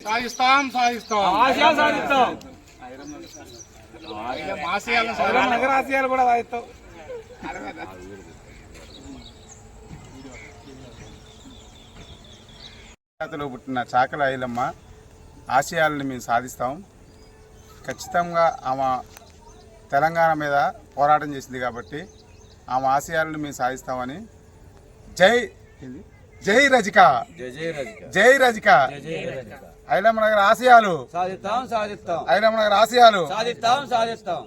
సాధిస్తాం సాధిస్తాం ఆశయాలు సాధిస్తాం ఆశయాలు కూడా సాధిస్తాం జాతిలో పుట్టిన చాకల ఐలమ్మ ఆశయాలను మేము సాధిస్తాం. ఖచ్చితంగా ఆమె తెలంగాణ మీద పోరాటం చేసింది కాబట్టి ఆమె ఆశయాలను మేము సాధిస్తామని. జై ఏంది? జై రజిక. జై రజిక. ఐలమ్మ నగర్ ఆశయాలు. సాధిస్తాం సాధిస్తాం. ఐలమ్మ నగర్ ఆశయాలు. సాధిస్తాం సాధిస్తాం.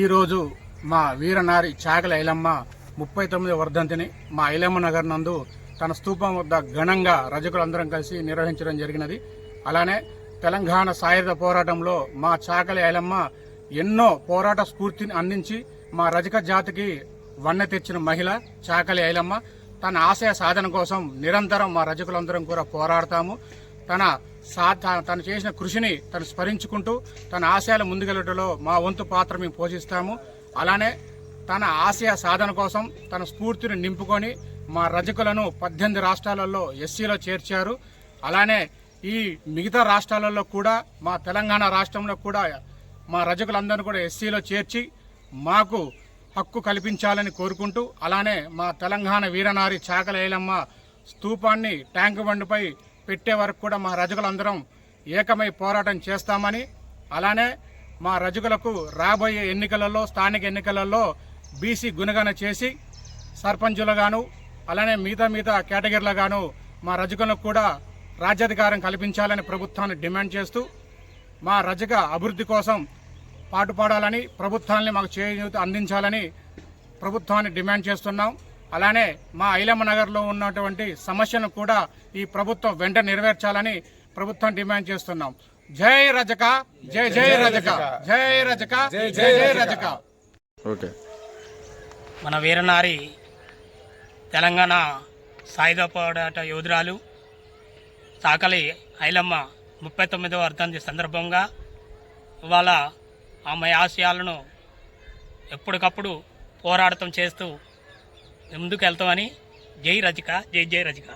ఈరోజు మా వీరనారి చాకలి ఐలమ్మ ముప్పై తొమ్మిది వర్ధంతిని మా ఐలమ్మ నగర్ నందు తన స్తూపం వద్ద ఘనంగా రజకులందరం కలిసి నిర్వహించడం జరిగినది. అలానే తెలంగాణ సాయుధ పోరాటంలో మా చాకలి ఐలమ్మ ఎన్నో పోరాట స్ఫూర్తిని అందించి మా రజక జాతికి వన్నె తెచ్చిన మహిళ చాకలి ఐలమ్మ. తన ఆశయ సాధన కోసం నిరంతరం మా రజకులందరం కూడా పోరాడతాము. తన సా తను చేసిన కృషిని తను స్మరించుకుంటూ తన ఆశయాలు ముందుకెళ్ళటంలో మా వంతు పాత్ర మేము పోషిస్తాము. అలానే తన ఆశయ సాధన కోసం తన స్ఫూర్తిని నింపుకొని మా రజకులను పద్దెనిమిది రాష్ట్రాలలో ఎస్సీలో చేర్చారు. అలానే ఈ మిగతా రాష్ట్రాలలో కూడా మా తెలంగాణ రాష్ట్రంలో కూడా మా రజకులందరినీ కూడా ఎస్సీలో చేర్చి మాకు హక్కు కల్పించాలని కోరుకుంటూ అలానే మా తెలంగాణ వీరనారి చాకలేలమ్మ స్తూపాన్ని ట్యాంక్ బండిపై పెట్టే వరకు కూడా మా రజకులందరం ఏకమై పోరాటం చేస్తామని అలానే మా రజకులకు రాబోయే ఎన్నికలలో స్థానిక ఎన్నికలలో బీసీ గుణగణ చేసి సర్పంచులుగాను అలానే మిగతా మిగతా కేటగిరీలుగాను మా రజకులకు కూడా రాజ్యాధికారం కల్పించాలని ప్రభుత్వాన్ని డిమాండ్ చేస్తూ మా రజక అభివృద్ధి కోసం పాటుపడాలని ప్రభుత్వాన్ని మాకు చేయూత అందించాలని ప్రభుత్వాన్ని డిమాండ్ చేస్తున్నాం. అలానే మా ఐలమ్మ నగర్లో ఉన్నటువంటి సమస్యను కూడా ఈ ప్రభుత్వం వెంట నెరవేర్చాలని ప్రభుత్వం డిమాండ్ చేస్తున్నాం. జై రజక జై జై రజక జై రజక జై జై రజక. ఓకే. మన వీరనారి తెలంగాణ సాయుధ పోరాట యోధురాలు సాకలి ఐలమ్మ ముప్పై తొమ్మిదవ వర్ధంతి సందర్భంగా ఇవాళ ఆమె ఆశయాలను ఎప్పటికప్పుడు పోరాటం చేస్తూ ముందుకు వెళ్తామని జై రజిక జై జై రజిక.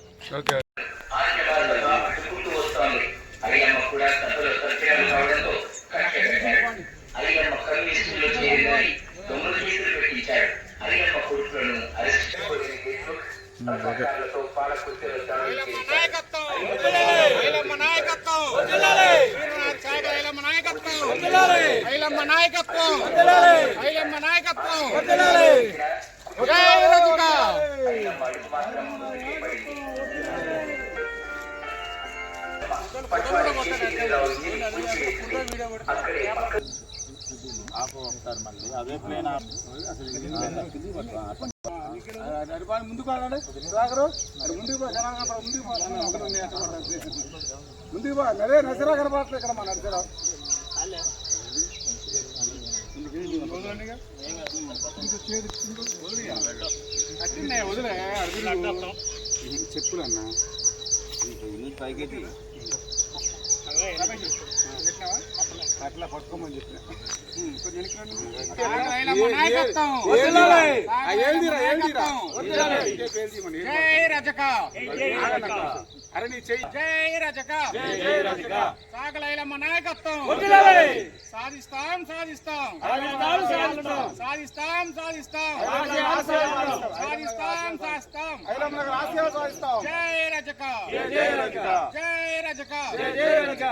నాయకత్వం! నాయకత్వం ఐలమ్మ నాయకత్వం. ఐలమ్మ నాయకత్వం. జై రజక ముందుకు వెళ్ళండి సుధాకరు అది ముందుకు పో జనాలు కనపడ ముందుకు పో. ఒకటి ఉంది, ముందుకు పో అదే కనపడట్లేదు ఇక్కడ మా నరసరావు చెప్పులు అన్న అట్లా పట్టుకోమని చెప్పిన ఐలమ్మ ఏందిరా ఏందిరా జై రజక. చెయ్యి జై రజక. సాగలైలమ్మ నాయకత్వం. సాధిస్తాం సాధిస్తాం. సాధిస్తాం సాధిస్తాం. సాధిస్తాం సాధిస్తాం. సాధిస్తాం. జై రజక. జై రజక. జై రజక. జై రజక.